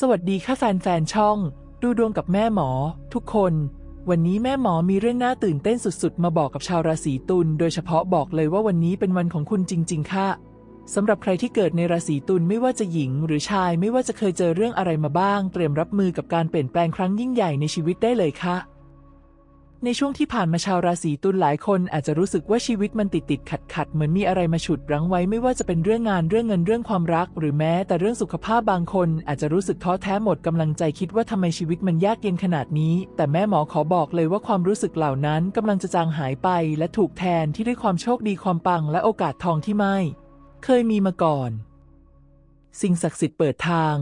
สวัสดีค่ะแฟนๆ ช่อง ดูดวงกับแม่หมอ ทุกคน วันนี้แม่หมอมีเรื่องน่าตื่นเต้นสุดๆ มาบอกกับชาวราศีตุลโดยเฉพาะบอกเลยว่าวันนี้เป็นวันของคุณจริง ๆ ค่ะสำหรับใครที่เกิดในราศีตุลไม่ว่าจะหญิงหรือชายไม่ว่าจะเคยเจอเรื่องอะไรมาบ้าง เตรียมรับมือกับการเปลี่ยนแปลงครั้งยิ่งใหญ่ในชีวิตได้เลยค่ะ ในช่วงที่ผ่านมาชาวราศีตุลหลายคนอาจจะรู้สึกว่าชีวิตมันติดติดขัดขัดเหมือนมีอะไรมาฉุดรั้งไว้ไม่ว่าจะเป็นเรื่องงานเรื่องเงินเรื่องความรัก หรือแม้แต่เรื่องสุขภาพบางคน อาจจะรู้สึกท้อแท้หมดกำลังใจคิดว่าทำไมชีวิตมันยากเย็นขนาดนี้ แต่แม่หมอขอบอกเลยว่าความรู้สึกเหล่านั้นกำลังจะจางหายไป และถูกแทนที่ด้วยความโชคดีความปัง และโอกาสทองที่ไม่ เคยมีมาก่อน สิ่งศักดิ์สิทธิ์เปิดทาง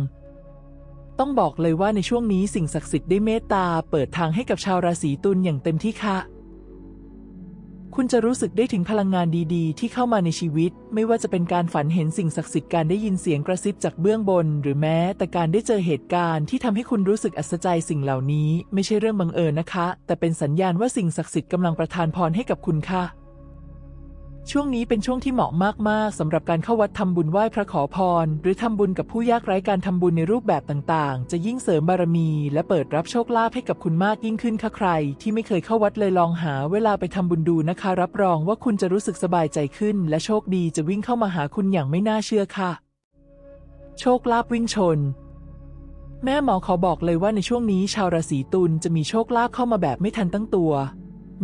ต้องบอกเลยว่าในช่วงนี้สิ่งศักดิ์สิทธิ์ได้เมตตาเปิดทางให้กับชาวราศีตุลอย่างเต็มที่ค่ะ คุณจะรู้สึกได้ถึงพลังงานดีๆ ที่เข้ามาในชีวิต ไม่ว่าจะเป็นการฝันเห็นสิ่งศักดิ์สิทธิ์การได้ยินเสียงกระซิบจากเบื้องบน หรือแม้แต่การได้เจอเหตุการณ์ที่ทำให้คุณรู้สึกอัศจรรย์สิ่งเหล่านี้ ไม่ใช่เรื่องบังเอิญนะคะ แต่เป็นสัญญาณว่าสิ่งศักดิ์สิทธิ์กำลังประทานพรให้กับคุณค่ะ ช่วงนี้เป็นช่วงที่เหมาะมาก ๆ สำหรับการเข้าวัดทำบุญไหว้พระขอพร หรือทำบุญกับผู้ยากไร้การทำบุญในรูปแบบต่างๆ จะยิ่งเสริมบารมี และเปิดรับโชคลาภให้กับคุณมากยิ่งขึ้นค่ะใคร ที่ไม่เคยเข้าวัดเลยลองหาเวลาไปทำบุญดูนะคะ รับรองว่าคุณจะรู้สึกสบายใจขึ้น และโชคดีจะวิ่งเข้ามาหาคุณอย่างไม่น่าเชื่อค่ะ โชคลาภวิ่งชนแม่หมอขอบอกเลยว่าในช่วงนี้ชาวราศีตุลจะมีโชคลาภเข้ามาแบบไม่ทันตั้งตัว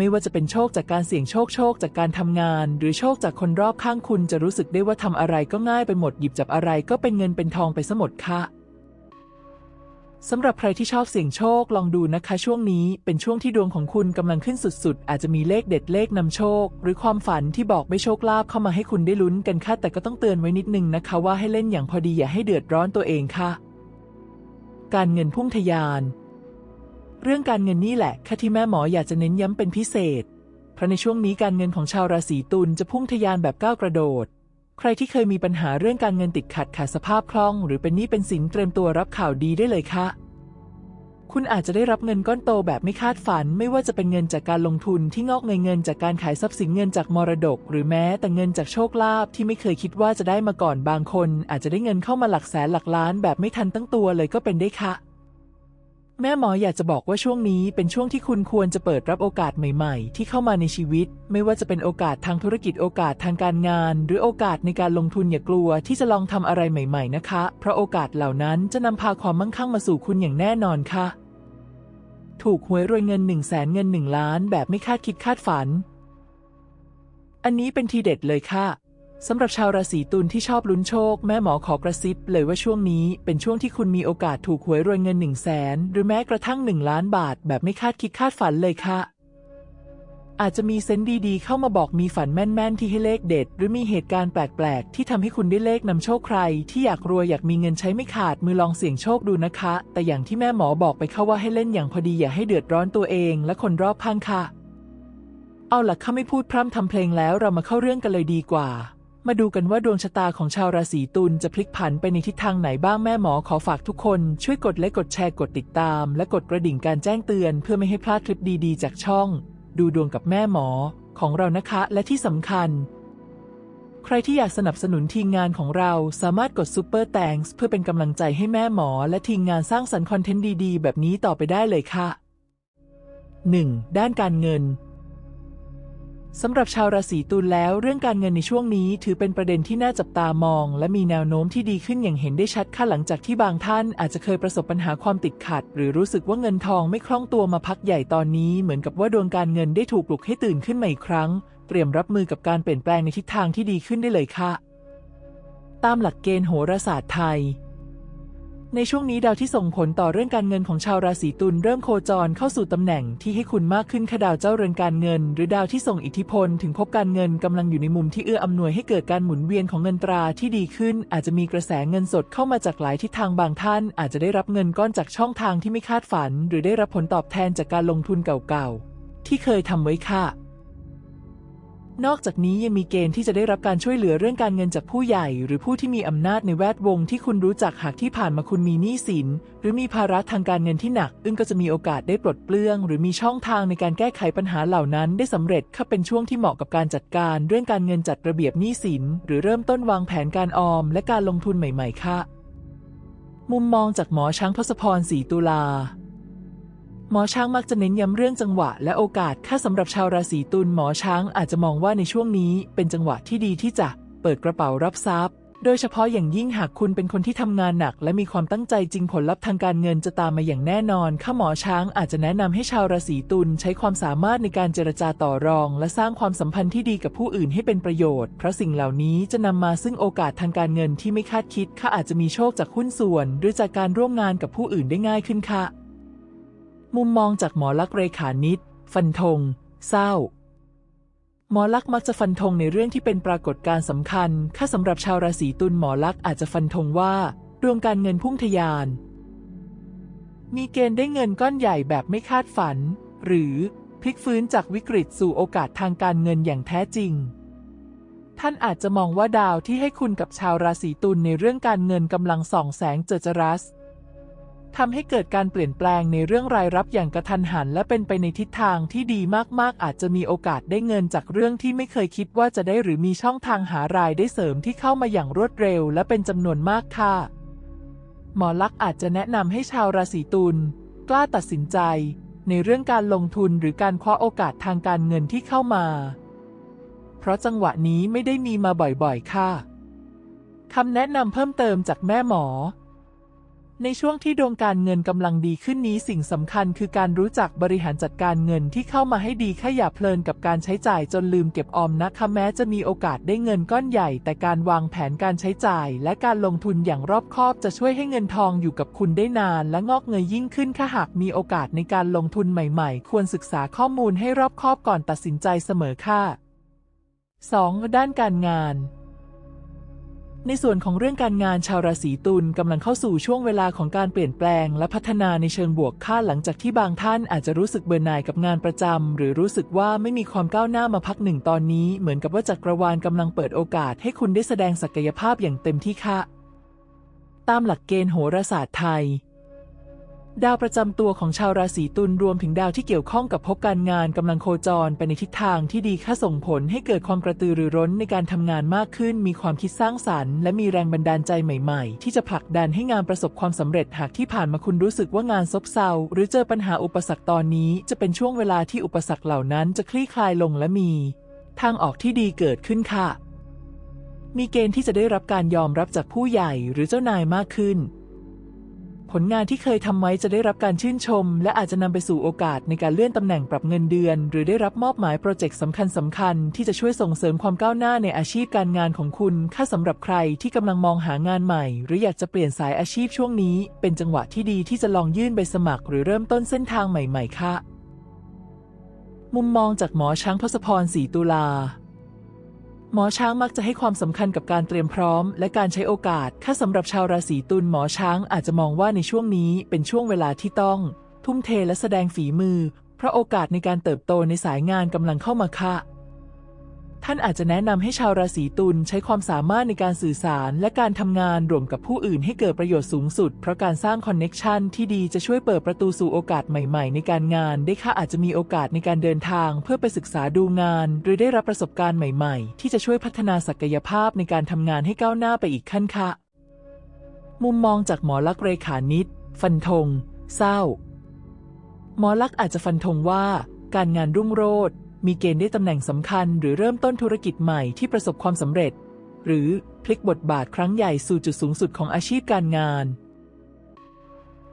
ไม่ว่าจะเป็นโชคจากการเสี่ยงโชคโชคจากการทำงาน หรือโชคจากคนรอบข้างคุณจะรู้สึกได้ว่าทำอะไรก็ง่ายไปหมดหยิบจับอะไรก็เป็นเงินเป็นทองไปซะหมดค่ะสำหรับใครที่ชอบเสี่ยงโชคลองดูนะคะ ช่วงนี้เป็นช่วงที่ดวงของคุณกำลังขึ้นสุดๆ อาจจะมีเลขเด็ดเลขนำโชค หรือความฝันที่บอกไม่โชคลาภเข้ามาให้คุณได้ลุ้นกันค่ะแต่ก็ต้องเตือนไว้นิดนึงนะคะ ว่าให้เล่นอย่างพอดีอย่าให้เดือดร้อนตัวเองค่ะ การเงินพุ่งทะยาน เรื่องการเงินนี่แหละค่ะที่แม่หมออยากจะเน้นย้ำเป็นพิเศษ เพราะในช่วงนี้การเงินของชาวราศีตุลจะพุ่งทะยานแบบก้าวกระโดด ใครที่เคยมีปัญหาเรื่องการเงินติดขัดขาดสภาพคล่อง หรือเป็นหนี้เป็นสินเตรียมตัวรับข่าวดีได้เลยค่ะ คุณอาจจะได้รับเงินก้อนโตแบบไม่คาดฝัน ไม่ว่าจะเป็นเงินจากการลงทุนที่งอกเงยเงินจากการขายทรัพย์สินเงินจากมรดก หรือแม้แต่เงินจากโชคลาภที่ไม่เคยคิดว่าจะได้มาก่อนบางคน อาจจะได้เงินเข้ามาหลักแสนหลักล้านแบบไม่ทันตั้งตัวเลยก็เป็นได้ค่ะ แม่หมออยากจะบอกว่าช่วงนี้เป็นช่วงที่คุณควรจะเปิดรับโอกาสใหม่ๆ ที่เข้ามาในชีวิต ไม่ว่าจะเป็นโอกาสทางธุรกิจโอกาสทางการงาน หรือโอกาสในการลงทุนอย่ากลัวที่จะลองทำอะไรใหม่ๆนะคะ เพราะโอกาสเหล่านั้นจะนำพาความมั่งคั่งมาสู่คุณอย่างแน่นอนค่ะ ถูกหวยรวยเงิน1 0 0 0 0แสนเงิน1ล้านแบบไม่คาดคิดคาดฝัน อันนี้เป็นทีเด็ดเลยค่ะ สำหรับชาวราศีตุลที่ชอบลุ้นโชค แม่หมอขอกระซิบเลยว่าช่วงนี้เป็นช่วงที่คุณมีโอกาสถูกหวยรวยเงิน 1 0 0 0 0แสนหรือแม้กระทั่ง 1 ล้านบาท แบบไม่คาดคิดคาดฝันเลยค่ะ อาจจะมีเซนส์ดีๆ เข้ามาบอกมีฝันแม่น ๆ ที่ให้เลขเด็ด หรือมีเหตุการณ์แปลก ๆ ที่ทำให้คุณได้เลขนำโชคใคร ที่อยากรวยอยากมีเงินใช้ไม่ขาดมือลองเสี่ยงโชคดูนะคะ แต่อย่างที่แม่หมอบอกไปเข้าว่าให้เล่นอย่างพอดีอย่าให้เดือดร้อนตัวเอง และคนรอบข้างค่ะ เอาล่ะข้าไม่พูดพร่ำทำเพลงแล้วเรามาเข้าเรื่องกันเลยดีกว่า มาดูกันว่าดวงชะตาของชาวราศีตุลจะพลิกผันไปในทิศทางไหนบ้างแม่หมอขอฝากทุกคนช่วยกดไลค์กดแชร์กดติดตาม และกดกระดิ่งการแจ้งเตือน เพื่อไม่ให้พลาดคลิปดีๆ จากช่อง ดูดวงกับแม่หมอ ของเรานะคะ และที่สำคัญ ใครที่อยากสนับสนุนทีมงานของเราสามารถกด Super Thanks เพื่อเป็นกำลังใจให้แม่หมอ และทีมงานสร้างสรรค์คอนเทนต์ดีๆ แบบนี้ต่อไปได้เลยค่ะ 1. ด้านการเงิน สำหรับชาวราศีตุลแล้วเรื่องการเงินในช่วงนี้ ถือเป็นประเด็นที่น่าจับตามอง และมีแนวโน้มที่ดีขึ้นอย่างเห็นได้ชัดค่ะหลังจากที่บางท่านอาจจะเคยประสบปัญหาความติดขัด หรือรู้สึกว่าเงินทองไม่คล่องตัวมาพักใหญ่ตอนนี้ เหมือนกับว่าดวงการเงินได้ถูกปลุกให้ตื่นขึ้นมาอีกครั้ง เตรียมรับมือกับการเปลี่ยนแปลงในทิศทางที่ดีขึ้นได้เลยค่ะ ตามหลักเกณฑ์โหราศาสตร์ไทย ในช่วงนี้ดาวที่ส่งผลต่อเรื่องการเงินของชาวราศีตุลเริ่มโคจรเข้าสู่ตำแหน่งที่ให้คุณมากขึ้นค่ะดาวเจ้าเรือนการเงิน หรือดาวที่ส่งอิทธิพลถึงพบการเงินกำลังอยู่ในมุมที่เอื้ออำนวยให้เกิดการหมุนเวียนของเงินตราที่ดีขึ้น อาจจะมีกระแสเงินสดเข้ามาจากหลายทิศทางบางท่าน อาจจะได้รับเงินก้อนจากช่องทางที่ไม่คาดฝัน หรือได้รับผลตอบแทนจากการลงทุนเก่าๆที่เคยทำไว้ค่ะ นอกจากนี้ยังมีเกณฑ์ที่จะได้รับการช่วยเหลือเรื่องการเงินจากผู้ใหญ่ หรือผู้ที่มีอำนาจในแวดวงที่คุณรู้จักหากที่ผ่านมาคุณมีหนี้สิน หรือมีภาระทางการเงินที่หนัก อึ้งก็จะมีโอกาสได้ปลดเปลื้อง หรือมีช่องทางในการแก้ไขปัญหาเหล่านั้น ได้สำเร็จค่ะเป็นช่วงที่เหมาะกับการจัดการ เรื่องการเงินจัดระเบียบหนี้สิน หรือเริ่มต้นวางแผนการออม และการลงทุนใหม่ ๆ ค่ะ มุมมองจากหมอช้างทศพรศรีตุลา หมอช้างมักจะเน้นย้ำเรื่องจังหวะและโอกาสค่าสำหรับชาวราศีตุลหมอช้างอาจจะมองว่าในช่วงนี้เป็นจังหวะที่ดีที่จะเปิดกระเป๋ารับทรัพย์ โดยเฉพาะอย่างยิ่งหากคุณเป็นคนที่ทำงานหนัก และมีความตั้งใจจริงผลลัพธ์ทางการเงินจะตามมาอย่างแน่นอนข้าหมอช้างอาจจะแนะนำให้ชาวราศีตุลใช้ความสามารถในการเจรจาต่อรอง และสร้างความสัมพันธ์ที่ดีกับผู้อื่นให้เป็นประโยชน์ เพราะสิ่งเหล่านี้จะนำมาซึ่งโอกาสทางการเงินที่ไม่คาดคิดข้าอาจจะมีโชคจากหุ้นส่วน หรือจากการร่วมงานกับผู้อื่นได้ง่ายขึ้นค่ะ มุมมองจากหมอลักษ์เรขานิตฟันธง เศร้า หมอลักษ์มักจะฟันธงในเรื่องที่เป็นปรากฏการณ์สำคัญ ค่าสำหรับชาวราศีตุลหมอลักษ์อาจจะฟันธงว่าดวงการเงินพุ่งทะยาน มีเกณฑ์ได้เงินก้อนใหญ่แบบไม่คาดฝัน หรือพลิกฟื้นจากวิกฤตสู่โอกาสทางการเงินอย่างแท้จริง ท่านอาจจะมองว่าดาวที่ให้คุณกับชาวราศีตุลในเรื่องการเงินกำลังส่องแสงเจอจรัส ทำให้เกิดการเปลี่ยนแปลงในเรื่องรายรับอย่างกระทันหัน และเป็นไปในทิศทางที่ดีมากๆ อาจจะมีโอกาสได้เงินจากเรื่องที่ไม่เคยคิดว่าจะได้หรือมีช่องทางหารายได้เสริมที่เข้ามาอย่างรวดเร็ว และเป็นจำนวนมากค่ะ หมอลักษ์อาจจะแนะนำให้ชาวราศีตุลกล้าตัดสินใจ ในเรื่องการลงทุนหรือการคว้าโอกาสทางการเงินที่เข้ามา เพราะจังหวะนี้ไม่ได้มีมาบ่อยๆ ค่ะคำแนะนำเพิ่มเติมจากแม่หมอ ในช่วงที่ดวงการเงินกำลังดีขึ้นนี้สิ่งสำคัญคือการรู้จักบริหารจัดการเงินที่เข้ามาให้ดีแค่อย่าเพลินกับการใช้จ่ายจนลืมเก็บออมนะคะแม้จะมีโอกาสได้เงินก้อนใหญ่ แต่การวางแผนการใช้จ่าย และการลงทุนอย่างรอบคอบจะช่วยให้เงินทองอยู่กับคุณได้นาน และงอกเงยยิ่งขึ้นถ้าหากมีโอกาสในการลงทุนใหม่ๆ ควรศึกษาข้อมูลให้รอบคอบก่อนตัดสินใจเสมอค่ะ 2. ด้านการงาน ในส่วนของเรื่องการงานชาวราศีตุลกำลังเข้าสู่ช่วงเวลาของการเปลี่ยนแปลง และพัฒนาในเชิงบวกค่าหลังจากที่บางท่านอาจจะรู้สึกเบื่อหน่ายกับงานประจำหรือรู้สึกว่าไม่มีความก้าวหน้ามาพักหนึ่งตอนนี้ เหมือนกับว่าจักรวาลกำลังเปิดโอกาสให้คุณได้แสดงศักยภาพอย่างเต็มที่ค่ะ ตามหลักเกณฑ์โหราศาสตร์ไทย ดาวประจำตัวของชาวราศีตุลรวมถึงดาวที่เกี่ยวข้องกับภพการงานกำลังโคจรไปในทิศทางที่ดีค่าส่งผลให้เกิดความกระตือรือร้นในการทำงานมากขึ้น มีความคิดสร้างสรรค์ และมีแรงบันดาลใจใหม่ๆ ที่จะผลักดันให้งานประสบความสำเร็จหากที่ผ่านมาคุณรู้สึกว่างานซบเซาหรือเจอปัญหาอุปสรรคตอนนี้ จะเป็นช่วงเวลาที่อุปสรรคเหล่านั้นจะคลี่คลายลงและมี ทางออกที่ดีเกิดขึ้นค่ะ มีเกณฑ์ที่จะได้รับการยอมรับจากผู้ใหญ่หรือเจ้านายมากขึ้น ผลงานที่เคยทำไว้จะได้รับการชื่นชม และอาจจะนำไปสู่โอกาสในการเลื่อนตำแหน่งปรับเงินเดือน หรือได้รับมอบหมายโปรเจกต์สำคัญสำคัญๆที่จะช่วยส่งเสริมความก้าวหน้าในอาชีพการงานของคุณค่าสำหรับใครที่กำลังมองหางานใหม่ หรืออยากจะเปลี่ยนสายอาชีพช่วงนี้ เป็นจังหวะที่ดีที่จะลองยื่นใบสมัคร หรือเริ่มต้นเส้นทางใหม่ ๆ ค่ะ มุมมองจากหมอช้างทศพรศรีตุลา หมอช้างมักจะให้ความสำคัญกับการเตรียมพร้อม และการใช้โอกาสถ้าสำหรับชาวราศีตุลหมอช้างอาจจะมองว่าในช่วงนี้เป็นช่วงเวลาที่ต้อง ทุ่มเทและแสดงฝีมือ เพราะโอกาสในการเติบโตในสายงานกำลังเข้ามาค่ะ ท่านอาจจะแนะนำให้ชาวราศีตุลใช้ความสามารถในการสื่อสารและการทำงานร่วมกับผู้อื่นให้เกิดประโยชน์สูงสุด เพราะการสร้างคอนเน็ชันที่ดีจะช่วยเปิดประตูสู่โอกาสใหม่ๆ ในการงาน ได้ค่ะอาจจะมีโอกาสในการเดินทาง เพื่อไปศึกษาดูงาน หรือได้รับประสบการณ์ใหม่ๆ ที่จะช่วยพัฒนาศักยภาพในการทำงานให้ก้าวหน้าไปอีกขั้นค่ะ มุมมองจากหมอลักษ์เรขานิตฟันธง เศร้า หมอลักษ์อาจจะฟันธงว่า การงานรุ่งโรจน์ มีเกณฑ์ได้ตำแหน่งสำคัญ หรือเริ่มต้นธุรกิจใหม่ที่ประสบความสำเร็จ หรือพลิกบทบาทครั้งใหญ่สู่จุดสูงสุดของอาชีพการงาน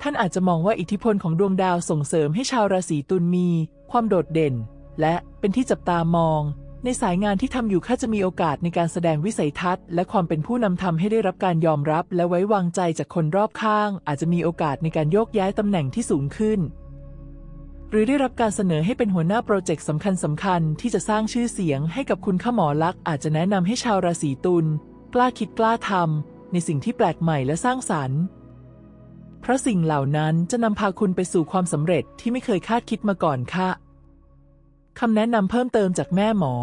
ท่านอาจจะมองว่าอิทธิพลของดวงดาวส่งเสริมให้ชาวราศีตุลมี ความโดดเด่น และเป็นที่จับตามอง ในสายงานที่ทำอยู่ข้าจะมีโอกาสในการแสดงวิสัยทัศน์ และความเป็นผู้นำทำให้ได้รับการยอมรับ และไว้วางใจจากคนรอบข้าง อาจจะมีโอกาสในการโยกย้ายตำแหน่งที่สูงขึ้น หรือได้รับการเสนอให้เป็นหัวหน้าโปรเจกต์สำคัญสำคัญๆที่จะสร้างชื่อเสียงให้กับคุณข้าหมอลักษ์อาจจะแนะนำให้ชาวราศีตุลกล้าคิดกล้าทำในสิ่งที่แปลกใหม่และสร้างสรรค์เพราะสิ่งเหล่านั้นจะนำพาคุณไปสู่ความสำเร็จที่ไม่เคยคาดคิดมาก่อนค่ะคำแนะนำเพิ่มเติมจากแม่หมอ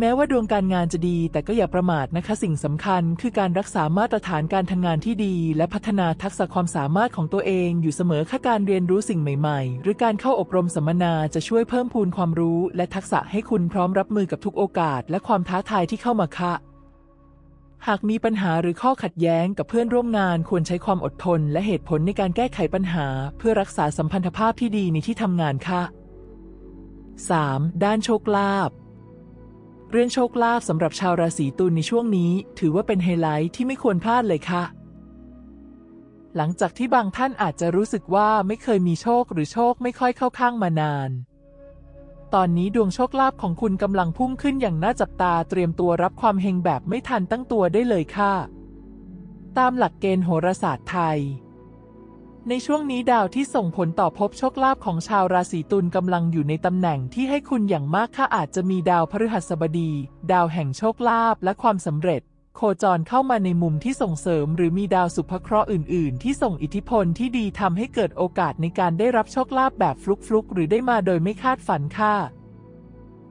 แม้ว่าดวงการงานจะดี แต่ก็อย่าประมาทนะคะ สิ่งสำคัญ คือการรักษามาตรฐานการทำงานที่ดี และพัฒนาทักษะความสามารถของตัวเองอยู่เสมอค่ะการเรียนรู้สิ่งใหม่ ๆ หรือการเข้าอบรมสัมมนาจะช่วยเพิ่มพูนความรู้ และทักษะให้คุณพร้อมรับมือกับทุกโอกาส และความท้าทายที่เข้ามาค่ะหากมีปัญหาหรือข้อขัดแย้งกับเพื่อนร่วมงานควรใช้ความอดทน และเหตุผลในการแก้ไขปัญหา เพื่อรักษาสัมพันธภาพที่ดีในที่ทำงานค่ะ 3. ด้านโชคลาภ เรื่องโชคลาภสำหรับชาวราศีตุลในช่วงนี้ ถือว่าเป็นไฮไลท์ที่ไม่ควรพลาดเลยค่ะ หลังจากที่บางท่านอาจจะรู้สึกว่าไม่เคยมีโชคหรือโชคไม่ค่อยเข้าข้างมานาน ตอนนี้ดวงโชคลาภของคุณกำลังพุ่งขึ้นอย่างน่าจับตาเตรียมตัวรับความเฮงแบบไม่ทันตั้งตัวได้เลยค่ะ ตามหลักเกณฑ์โหราศาสตร์ไทย ในช่วงนี้ดาวที่ส่งผลต่อภพโชคลาภของชาวราศีตุลกำลังอยู่ในตำแหน่งที่ให้คุณอย่างมากค่ะอาจจะมีดาวพฤหัสบดี ดาวแห่งโชคลาภและความสำเร็จ โคจรเข้ามาในมุมที่ส่งเสริม หรือมีดาวสุภเคราะห์อื่น ๆ ที่ส่งอิทธิพลที่ดีทำให้เกิดโอกาสในการได้รับโชคลาภแบบฟลุกๆหรือได้มาโดยไม่คาดฝันค่ะ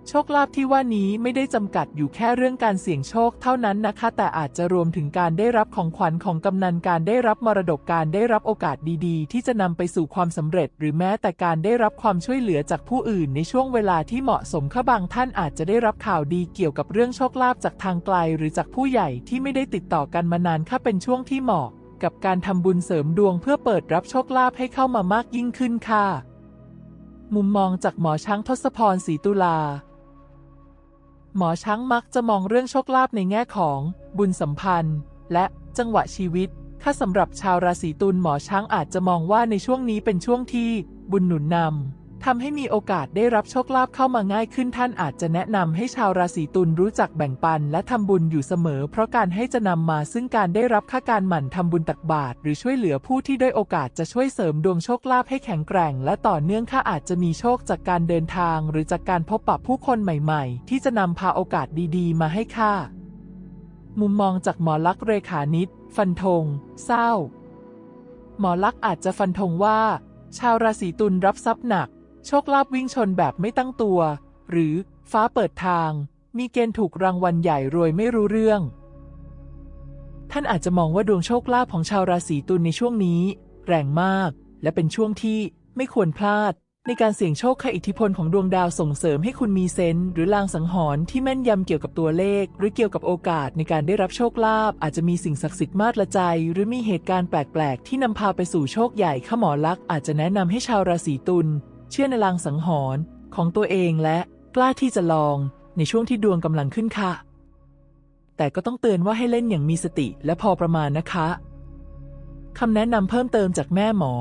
โชคลาภที่ว่านี้ไม่ได้จำกัดอยู่แค่เรื่องการเสี่ยงโชคเท่านั้นนะคะ แต่อาจจะรวมถึงการได้รับของขวัญของกำนันการได้รับมรดกการได้รับโอกาสดีๆ ที่จะนำไปสู่ความสำเร็จ หรือแม้แต่การได้รับความช่วยเหลือจากผู้อื่นในช่วงเวลาที่เหมาะสมค่ะบางท่านอาจจะได้รับข่าวดีเกี่ยวกับเรื่องโชคลาภจากทางไกล หรือจากผู้ใหญ่ที่ไม่ได้ติดต่อกันมานานค่ะเป็นช่วงที่เหมาะ กับการทำบุญเสริมดวงเพื่อเปิดรับโชคลาภให้เข้ามามากยิ่งขึ้นค่ะ มุมมองจากหมอช้างทศพรศรีตุลา หมอช้างมักจะมองเรื่องโชคลาภในแง่ของบุญสัมพันธ์ และจังหวะชีวิต ถ้าสำหรับชาวราศีตุลหมอช้างอาจจะมองว่าในช่วงนี้เป็นช่วงที่บุญหนุนนำ ทำให้มีโอกาสได้รับโชคลาภเข้ามาง่ายขึ้นท่านอาจจะแนะนำให้ชาวราศีตุลรู้จักแบ่งปันและทำบุญอยู่เสมอ เพราะการให้จะนำมาซึ่งการได้รับค่าการหมั่นทำบุญตักบาตรหรือช่วยเหลือผู้ที่ได้อยโอกาสจะช่วยเสริมดวงโชคลาภให้แข็งแกร่ง และต่อเนื่องค่าอาจจะมีโชคจากการเดินทาง หรือจากการพบปะผู้คนใหม่ ๆ ที่จะนำพาโอกาสดีๆ มาให้ค่ามุมมองจากหมอลักษณ์เรขานิตฟันธงเศร้า หมอลักษณ์อาจจะฟันธงว่า ชาวราศีตุลรับทรัพย์หนัก โชคลาภวิ่งชนแบบไม่ตั้งตัว หรือฟ้าเปิดทาง มีเกณฑ์ถูกรางวัลใหญ่รวยไม่รู้เรื่อง ท่านอาจจะมองว่าดวงโชคลาภของชาวราศีตุลในช่วงนี้ แรงมาก และเป็นช่วงที่ไม่ควรพลาด ในการเสี่ยงโชคค่ะอิทธิพลของดวงดาวส่งเสริมให้คุณมีเซนส์หรือลางสังหรณ์ที่แม่นยำเกี่ยวกับตัวเลข หรือเกี่ยวกับโอกาสในการได้รับโชคลาภอาจจะมีสิ่งศักดิ์สิทธิ์มาดละใจ หรือมีเหตุการณ์แปลก ๆ ที่นำพาไปสู่โชคใหญ่ข้าหมอลักษ์อาจจะแนะนำให้ชาวราศีตุล เชื่อในลางสังหรณ์ของตัวเองและกล้าที่จะลองในช่วงที่ดวงกำลังขึ้นค่ะ แต่ก็ต้องเตือนว่าให้เล่นอย่างมีสติและพอประมาณนะคะคำแนะนำเพิ่มเติมจากแม่หมอ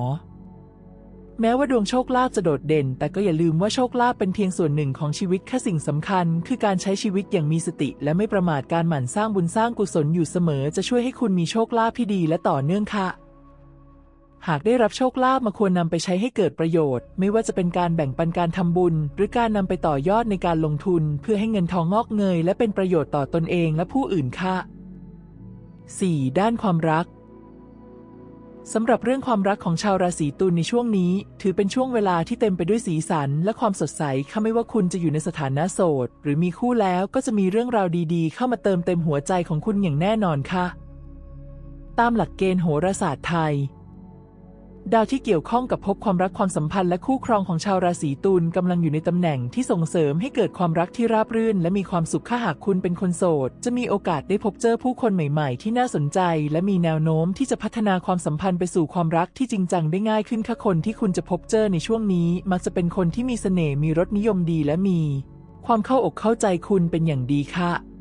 แม้ว่าดวงโชคลาภจะโดดเด่น แต่ก็อย่าลืมว่าโชคลาภเป็นเพียงส่วนหนึ่งของชีวิตแค่สิ่งสำคัญ คือการใช้ชีวิตอย่างมีสติ และไม่ประมาทการหมั่นสร้างบุญสร้างกุศลอยู่เสมอ จะช่วยให้คุณมีโชคลาภที่ดีและต่อเนื่องค่ะ หากได้รับโชคลาภมาควรนำไปใช้ให้เกิดประโยชน์ ไม่ว่าจะเป็นการแบ่งปันการทำบุญ หรือการนำไปต่อยอดในการลงทุน เพื่อให้เงินทองงอกเงย และเป็นประโยชน์ต่อตนเองและผู้อื่นค่ะ 4. ด้านความรักสำหรับเรื่องความรักของชาวราศีตุลในช่วงนี้ ถือเป็นช่วงเวลาที่เต็มไปด้วยสีสัน และความสดใสค่ะไม่ว่าคุณจะอยู่ในสถานะโสด หรือมีคู่แล้วก็จะมีเรื่องราวดีๆ เข้ามาเติมเต็มหัวใจของคุณอย่างแน่นอนค่ะ ตามหลักเกณฑ์โหราศาสตร์ไทย ดาวที่เกี่ยวข้องกับภพความรักความสัมพันธ์และคู่ครองของชาวราศีตุลกำลังอยู่ในตำแหน่งที่ส่งเสริมให้เกิดความรักที่ราบรื่น และมีความสุขถ้าหากคุณเป็นคนโสด จะมีโอกาสได้พบเจอผู้คนใหม่ ๆ ที่น่าสนใจ และมีแนวโน้มที่จะพัฒนาความสัมพันธ์ไปสู่ความรักที่จริงจังได้ง่ายขึ้นค่ะคนที่คุณจะพบเจอในช่วงนี้ มักจะเป็นคนที่มีเสน่ห์มีรสนิยมดีและมี ความเข้าอกเข้าใจคุณเป็นอย่างดีค่ะ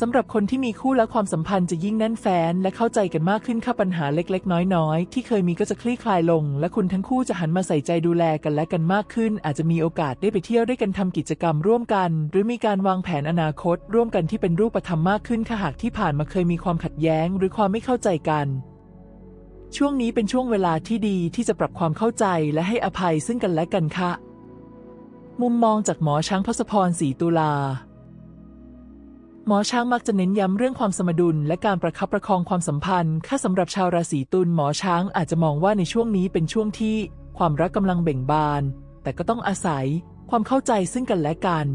สำหรับคนที่มีคู่และความสัมพันธ์จะยิ่งแน่นแฟ้นและเข้าใจกันมากขึ้นค่ะปัญหาเล็กๆ น้อยๆ ที่เคยมีก็จะคลี่คลายลง และคุณทั้งคู่จะหันมาใส่ใจดูแลกันและกันมากขึ้น อาจจะมีโอกาสได้ไปเที่ยวด้วยกันทำกิจกรรมร่วมกัน หรือมีการวางแผนอนาคต ร่วมกันที่เป็นรูปธรรมมากขึ้นค่ะหากที่ผ่านมาเคยมีความขัดแย้ง หรือความไม่เข้าใจกันช่วงนี้เป็นช่วงเวลาที่ดีที่จะปรับความเข้าใจและให้อภัยซึ่งกันและกันค่ะ มุมมองจากหมอช้างพศพรศรีตุลา หมอช้างมักจะเน้นย้ำเรื่องความสมดุล และการประคับประคองความสัมพันธ์ค่าสำหรับชาวราศีตุลหมอช้างอาจจะมองว่าในช่วงนี้เป็นช่วงที่ความรักกำลังเบ่งบาน แต่ก็ต้องอาศัยความเข้าใจซึ่งกันและกัน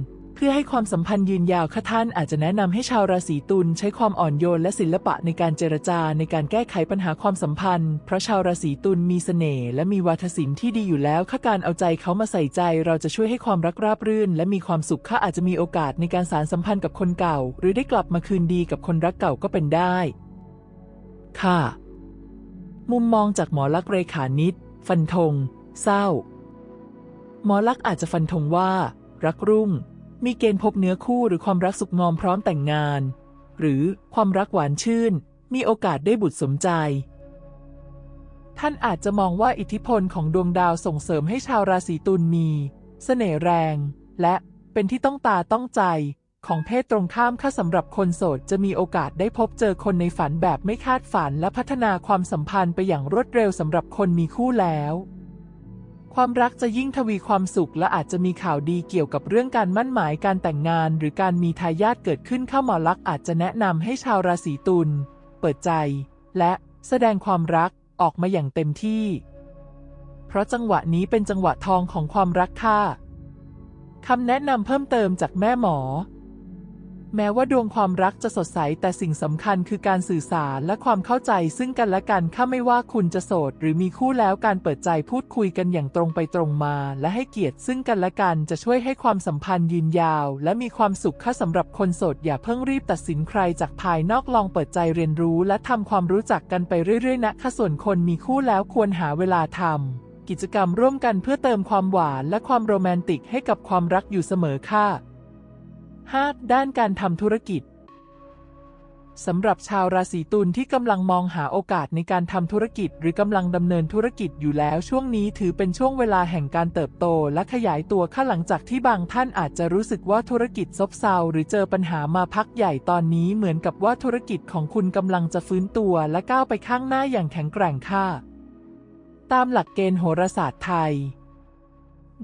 พื่อพื่อให้ความสัมพันธ์ยืนยาวค่ะท่านอาจจะแนะนำให้ชาวราศีตุลใช้ความอ่อนโยนและศิลปะในการเจรจาในการแก้ไขปัญหาความสัมพันธ์ เพราะชาวราศีตุลมีเสน่ห์และมีวาทศิลป์ที่ดีอยู่แล้วค่ะการเอาใจเขามาใส่ใจ เราจะช่วยให้ความรักราบรื่น และมีความสุขค่ะอาจจะมีโอกาสในการสารสัมพันธ์กับคนเก่า หรือได้กลับมาคืนดีกับคนรักเก่าก็เป็นได้ ค่ะ มุมมองจากหมอลักษ์เรขานิดฟันธง เศร้า หมอลักษ์อาจจะฟันธงว่า รักรุ่ง มีเกณฑ์พบเนื้อคู่หรือความรักสุขงอมพร้อมแต่งงาน หรือความรักหวานชื่น มีโอกาสได้บุตรสมใจ ท่านอาจจะมองว่าอิทธิพลของดวงดาวส่งเสริมให้ชาวราศีตุลมีเสน่ห์แรง และเป็นที่ต้องตาต้องใจของเพศตรงข้ามค่ะสำหรับคนโสดจะมีโอกาสได้พบเจอคนในฝันแบบไม่คาดฝันและพัฒนาความสัมพันธ์ไปอย่างรวดเร็วสำหรับคนมีคู่แล้ว ความรักจะยิ่งทวีความสุขและอาจจะมีข่าวดีเกี่ยวกับเรื่องการมั่นหมายการแต่งงาน หรือการมีทายาทเกิดขึ้นข้าหมอลักษ์อาจจะแนะนำให้ชาวราศีตุลเปิดใจ และแสดงความรักออกมาอย่างเต็มที่ เพราะจังหวะนี้เป็นจังหวะทองของความรักค่ะคำแนะนำเพิ่มเติมจากแม่หมอ แม้ว่าดวงความรักจะสดใสแต่สิ่งสำคัญคือการสื่อสารและความเข้าใจซึ่งกันและกันข้าไม่ว่าคุณจะโสด หรือมีคู่แล้วการเปิดใจพูดคุยกันอย่างตรงไปตรงมา และให้เกียรติซึ่งกันและกันจะช่วยให้ความสัมพันธ์ยืนยาว และมีความสุขค่ะสำหรับคนโสดอย่าเพิ่งรีบตัดสินใครจากภายนอกลองเปิดใจเรียนรู้ และทำความรู้จักกันไปเรื่อยๆนะค่ะส่วนคนมีคู่แล้วควรหาเวลาทำกิจกรรมร่วมกันเพื่อเติมความหวานและความโรแมนติกให้กับความรักอยู่เสมอค่ะ 5. ด้านการทำธุรกิจสำหรับชาวราศีตุลที่กำลังมองหาโอกาสในการทำธุรกิจ หรือกำลังดำเนินธุรกิจอยู่แล้วช่วงนี้ถือเป็นช่วงเวลาแห่งการเติบโต และขยายตัวข้าหลังจากที่บางท่านอาจจะรู้สึกว่าธุรกิจซบเซาหรือเจอปัญหามาพักใหญ่ตอนนี้เหมือนกับว่าธุรกิจของคุณกำลังจะฟื้นตัวและก้าวไปข้างหน้าอย่างแข็งแกร่งค่ะ ตามหลักเกณฑ์โหราศาสตร์ไทย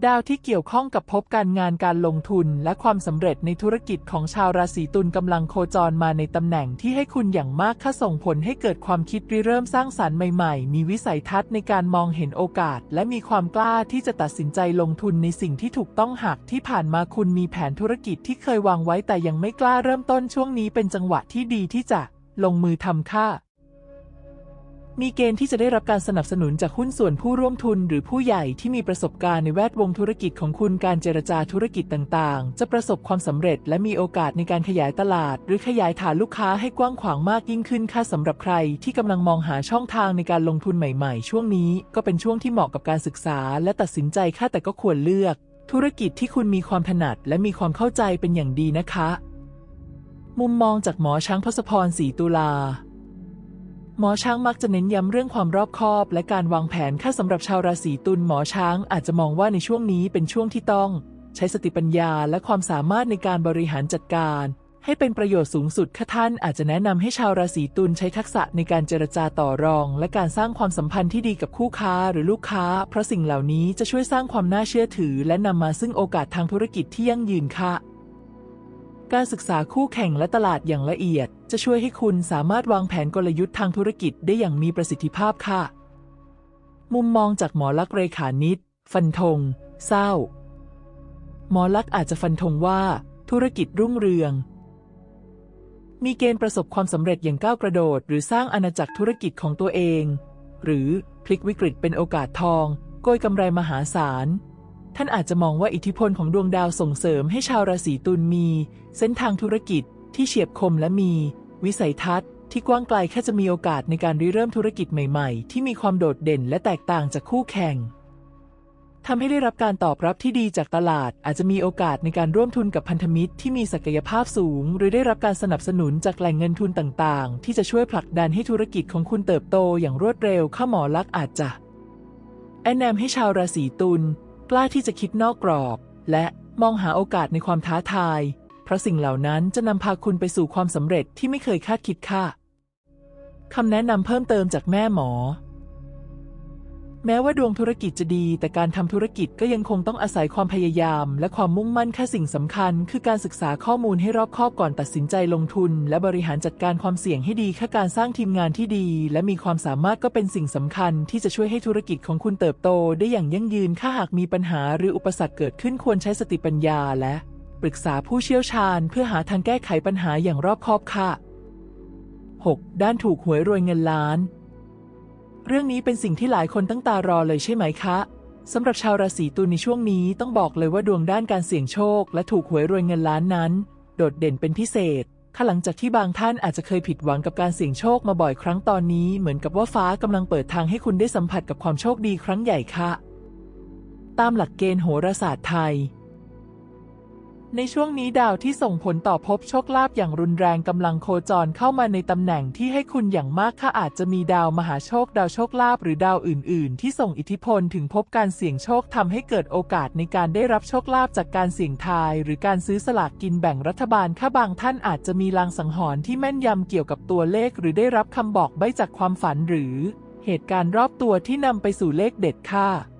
ดาวที่เกี่ยวข้องกับพบการงานการลงทุนและความสำเร็จในธุรกิจของชาวราศีตุลกำลังโคจรมาในตำแหน่งที่ให้คุณอย่างมากค่าส่งผลให้เกิดความคิดริเริ่มสร้างสารรค์ใหม่ๆ มีวิสัยทัศน์ในการมองเห็นโอกาส และมีความกล้าที่จะตัดสินใจลงทุนในสิ่งที่ถูกต้องหากที่ผ่านมาคุณมีแผนธุรกิจที่เคยวางไว้แต่ยังไม่กล้าเริ่มต้นช่วงนี้เป็นจังหวะที่ดีที่จะลงมือทำค่ะ มีเกณฑ์ที่จะได้รับการสนับสนุนจากหุ้นส่วนผู้ร่วมทุนหรือผู้ใหญ่ที่มีประสบการณ์ในแวดวงธุรกิจของคุณการเจรจาธุรกิจต่างๆ จะประสบความสำเร็จ และมีโอกาสในการขยายตลาด หรือขยายฐานลูกค้าให้กว้างขวางมากยิ่งขึ้นค่ะสำหรับใคร ที่กำลังมองหาช่องทางในการลงทุนใหม่ๆ ช่วงนี้ก็เป็นช่วงที่เหมาะกับการศึกษา และตัดสินใจค่ะแต่ก็ควรเลือก ธุรกิจที่คุณมีความถนัด และมีความเข้าใจเป็นอย่างดีนะคะ มุมมองจากหมอช้างทศพรศรีตุลา หมอช้างมักจะเน้นย้ำเรื่องความรอบคอบ และการวางแผนค่าสำหรับชาวราศีตุลหมอช้างอาจจะมองว่าในช่วงนี้เป็นช่วงที่ต้อง ใช้สติปัญญาและความสามารถในการบริหารจัดการ ให้เป็นประโยชน์สูงสุดค่ะท่านอาจจะแนะนำให้ชาวราศีตุลใช้ทักษะในการเจรจาต่อรอง และการสร้างความสัมพันธ์ที่ดีกับคู่ค้าหรือลูกค้า เพราะสิ่งเหล่านี้จะช่วยสร้างความน่าเชื่อถือ และนำมาซึ่งโอกาสทางธุรกิจที่ยั่งยืนค่ะ การศึกษาคู่แข่งและตลาดอย่างละเอียด จะช่วยให้คุณสามารถวางแผนกลยุทธ์ทางธุรกิจได้อย่างมีประสิทธิภาพค่ะ มุมมองจากหมอลักษ์เรขานิดฟันธง เศร้า หมอลักษ์อาจจะฟันธงว่า ธุรกิจรุ่งเรือง มีเกณฑ์ประสบความสำเร็จอย่างก้าวกระโดด หรือสร้างอาณาจักรธุรกิจของตัวเอง หรือพลิกวิกฤตเป็นโอกาสทองโกยกำไรมหาศาล ท่านอาจจะมองว่าอิทธิพลของดวงดาวส่งเสริมให้ชาวราศีตุลมี เส้นทางธุรกิจที่เฉียบคมและมี วิสัยทัศน์ที่กว้างไกลแค่จะมีโอกาสในการริเริ่มธุรกิจใหม่ๆ ที่มีความโดดเด่นและแตกต่างจากคู่แข่งทำให้ได้รับการตอบรับที่ดีจากตลาด อาจจะมีโอกาสในการร่วมทุนกับพันธมิตรที่มีศักยภาพสูง หรือได้รับการสนับสนุนจากแหล่งเงินทุนต่างๆ ที่จะช่วยผลักดันให้ธุรกิจของคุณเติบโตอย่างรวดเร็วข้าหมอลักษณ์อาจจะแนะนำให้ชาวราศีตุล กล้าที่จะคิดนอกกรอบ และมองหาโอกาสในความท้าทาย เพราะสิ่งเหล่านั้นจะนำพาคุณไปสู่ความสำเร็จที่ไม่เคยคาดคิดค่ะคำแนะนำเพิ่มเติมจากแม่หมอ แม้ว่าดวงธุรกิจจะดี แต่การทำธุรกิจก็ยังคงต้องอาศัยความพยายาม และความมุ่งมั่นแค่สิ่งสำคัญ คือการศึกษาข้อมูลให้รอบคอบก่อนตัดสินใจลงทุน และบริหารจัดการความเสี่ยงให้ดีค่ะการสร้างทีมงานที่ดี และมีความสามารถก็เป็นสิ่งสำคัญ ที่จะช่วยให้ธุรกิจของคุณเติบโต ได้อย่างยั่งยืนถ้าหากมีปัญหาหรืออุปสรรคเกิดขึ้นควรใช้สติปัญญา และ ปรึกษาผู้เชี่ยวชาญ เพื่อหาทางแก้ไขปัญหาอย่างรอบคอบค่ะ 6. ด้านถูกหวยรวยเงินล้าน เรื่องนี้เป็นสิ่งที่หลายคนตั้งตารอเลยใช่ไหมคะสำหรับชาวราศีตุลในช่วงนี้ต้องบอกเลยว่าดวงด้านการเสี่ยงโชค และถูกหวยรวยเงินล้านนั้น โดดเด่นเป็นพิเศษค่ะหลังจากที่บางท่านอาจจะเคยผิดหวังกับการเสี่ยงโชคมาบ่อยครั้งตอนนี้เหมือนกับว่าฟ้ากำลังเปิดทางให้คุณได้สัมผัสกับความโชคดีครั้งใหญ่ค่ะ ตามหลักเกณฑ์โหราศาสตร์ไทย ในช่วงนี้ดาวที่ส่งผลต่อภพโชคลาภอย่างรุนแรงกำลังโคจรเข้ามาในตำแหน่งที่ให้คุณอย่างมากค่ะอาจจะมีดาวมหาโชคดาวโชคลาภหรือดาวอื่น ๆ ที่ส่งอิทธิพลถึงภพการเสี่ยงโชคทำให้เกิดโอกาสในการได้รับโชคลาภจากการเสี่ยงทาย หรือการซื้อสลากกินแบ่งรัฐบาลค่ะบางท่านอาจจะมีลางสังหรณ์ที่แม่นยำเกี่ยวกับตัวเลข หรือได้รับคำบอกใบ้จากความฝันหรือ เหตุการณ์รอบตัวที่นำไปสู่เลขเด็ดค่ะ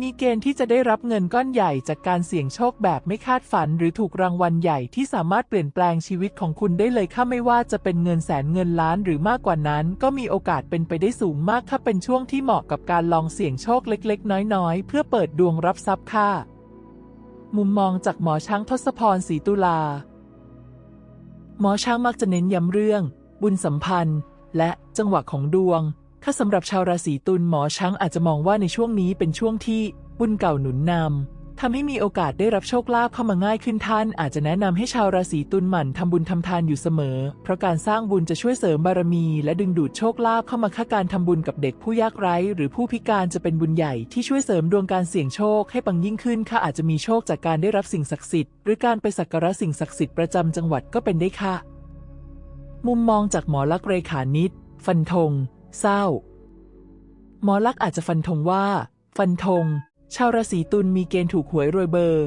มีเกณฑ์ที่จะได้รับเงินก้อนใหญ่จากการเสี่ยงโชคแบบไม่คาดฝัน หรือถูกรางวัลใหญ่ที่สามารถเปลี่ยนแปลงชีวิตของคุณได้เลยค่ะไม่ว่าจะเป็นเงินแสนเงินล้านหรือมากกว่านั้น ก็มีโอกาสเป็นไปได้สูงมากค่ะเป็นช่วงที่เหมาะกับการลองเสี่ยงโชคเล็ก ๆ น้อย ๆ เพื่อเปิดดวงรับทรัพย์ค่ะ มุมมองจากหมอช้างทศพรศรีตุลา หมอช้างมักจะเน้นย้ำเรื่อง บุญสัมพันธ์ และจังหวะของดวง ถ้าสำหรับชาวราศีตุลหมอช้างอาจจะมองว่าในช่วงนี้เป็นช่วงที่บุญเก่าหนุนนำทำให้มีโอกาสได้รับโชคลาภเข้ามาง่ายขึ้นท่าน อาจจะแนะนำให้ชาวราศีตุลหมั่นทำบุญทำทานอยู่เสมอ เพราะการสร้างบุญจะช่วยเสริมบารมี และดึงดูดโชคลาภเข้ามาค่าการทำบุญกับเด็กผู้ยากไร้ หรือผู้พิการจะเป็นบุญใหญ่ที่ช่วยเสริมดวงการเสี่ยงโชคให้ปังยิ่งขึ้นค่ะอาจจะมีโชคจากการได้รับสิ่งศักดิ์สิทธิ์หรือการไปสักการะสิ่งศักดิ์สิทธิ์ประจำจังหวัดก็เป็นได้ค่ะ มุมมองจากหมอลักษ์เรขานิดฟันธง เศร้า หมอลักษ์อาจจะฟันธงว่า ฟันธง ชาวราศีตุลมีเกณฑ์ถูกหวยรวยเบอร์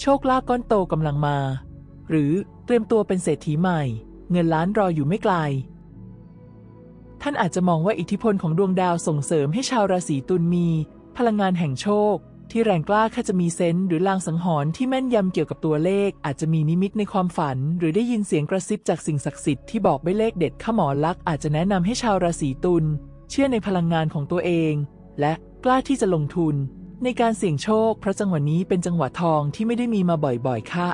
โชคลาภก้อนโตกำลังมา หรือเตรียมตัวเป็นเศรษฐีใหม่ เงินล้านรออยู่ไม่ไกล ท่านอาจจะมองว่าอิทธิพลของดวงดาวส่งเสริมให้ชาวราศีตุลมี พลังงานแห่งโชค ที่แรงกล้าแค่จะมีเซนส์หรือลางสังหรณ์ที่แม่นยำเกี่ยวกับตัวเลข อาจจะมีนิมิตในความฝัน หรือได้ยินเสียงกระซิบจากสิ่งศักดิ์สิทธิ์ที่บอกใบ้เลขเด็ดข้าหมอลักอาจจะแนะนำให้ชาวราศีตุลเชื่อในพลังงานของตัวเอง และกล้าที่จะลงทุน ในการเสี่ยงโชคเพราะจังหวะนี้เป็นจังหวะทองที่ไม่ได้มีมาบ่อยๆค่ะ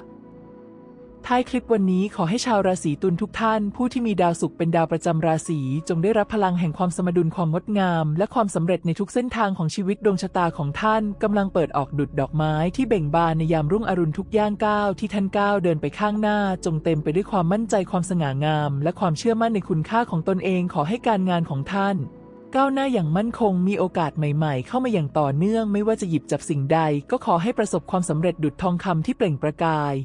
ท้ายคลิปวันนี้ขอให้ชาวราศีตุลทุกท่าน ผู้ที่มีดาวศุกร์เป็นดาวประจำราศีจงได้รับพลังแห่งความสมดุลความงดงาม และความสำเร็จในทุกเส้นทางของชีวิตดวงชะตาของท่านกำลังเปิดออกดุดดอกไม้ที่เบ่งบานในยามรุ่งอรุณทุกย่างก้าวที่ท่านก้าวเดินไปข้างหน้า จงเต็มไปด้วยความมั่นใจความสง่างาม และความเชื่อมั่นในคุณค่าของตนเองขอให้การงานของท่านก้าวหน้าอย่างมั่นคงมีโอกาสใหม่ๆ เข้ามาอย่างต่อเนื่อง ไม่ว่าจะหยิบจับสิ่งใด ก็ขอให้ประสบความสำเร็จดุจทองคำที่เปล่งประกาย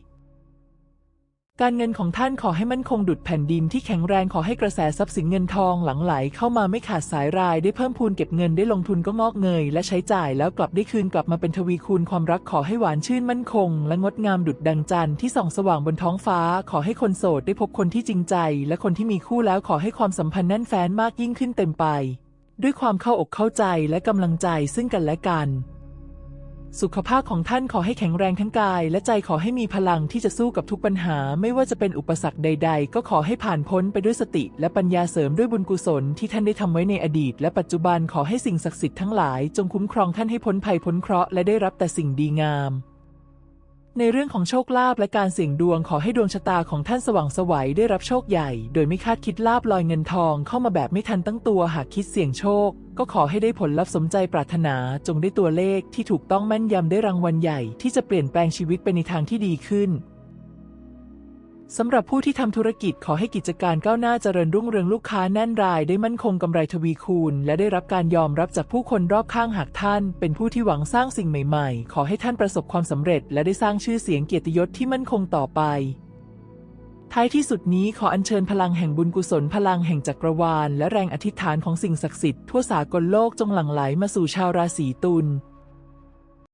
การเงินของท่านขอให้มั่นคงดุจแผ่นดินที่แข็งแรงขอให้กระแสทรัพย์สินเงินทองหลั่งไหลเข้ามาไม่ขาดสายรายได้เพิ่มพูนเก็บเงินได้ลงทุนก็งอกเงย และใช้จ่ายแล้วกลับได้คืนกลับมาเป็นทวีคูณความรักขอให้หวานชื่นมั่นคง และงดงามดุจดังจันทร์ที่ส่องสว่างบนท้องฟ้า ขอให้คนโสดได้พบคนที่จริงใจ และคนที่มีคู่แล้วขอให้ความสัมพันธ์แน่นแฟ้นมากยิ่งขึ้นเต็มไป ด้วยความเข้าอกเข้าใจและกำลังใจซึ่งกันและกัน สุขภาพของท่านขอให้แข็งแรงทั้งกาย และใจขอให้มีพลังที่จะสู้กับทุกปัญหา ไม่ว่าจะเป็นอุปสรรคใด ๆ ก็ขอให้ผ่านพ้นไปด้วยสติ และปัญญาเสริมด้วยบุญกุศลที่ท่านได้ทำไว้ในอดีต และปัจจุบันขอให้สิ่งศักดิ์สิทธิ์ทั้งหลาย จงคุ้มครองท่านให้พ้นภัยพ้นเคราะห์และได้รับแต่สิ่งดีงาม ในเรื่องของโชคลาภและการเสี่ยงดวงขอให้ดวงชะตาของท่านสว่างไสวัยได้รับโชคใหญ่ โดยไม่คาดคิดลาบลอยเงินทองเข้ามาแบบไม่ทันตั้งตัวหากคิดเสี่ยงโชค ก็ขอให้ได้ผลลัพธ์สมใจปรารถนาจงได้ตัวเลขที่ถูกต้องแม่นยำได้รางวัลใหญ่ ที่จะเปลี่ยนแปลงชีวิตไปในทางที่ดีขึ้น สำหรับผู้ที่ทำธุรกิจขอให้กิจการก้าวหน้าเจริญรุ่งเรืองลูกค้าแน่นรายได้มั่นคงกำไรทวีคูณ และได้รับการยอมรับจากผู้คนรอบข้างหากท่าน เป็นผู้ที่หวังสร้างสิ่งใหม่ๆ ขอให้ท่านประสบความสำเร็จ และได้สร้างชื่อเสียงเกียรติยศที่มั่นคงต่อไป ท้ายที่สุดนี้ขออัญเชิญพลังแห่งบุญกุศลพลังแห่งจักรวาล และแรงอธิษฐานของสิ่งศักดิ์สิทธิ์ทั่วสากลโลกจงหลั่งไหลมาสู่ชาวราศีตุล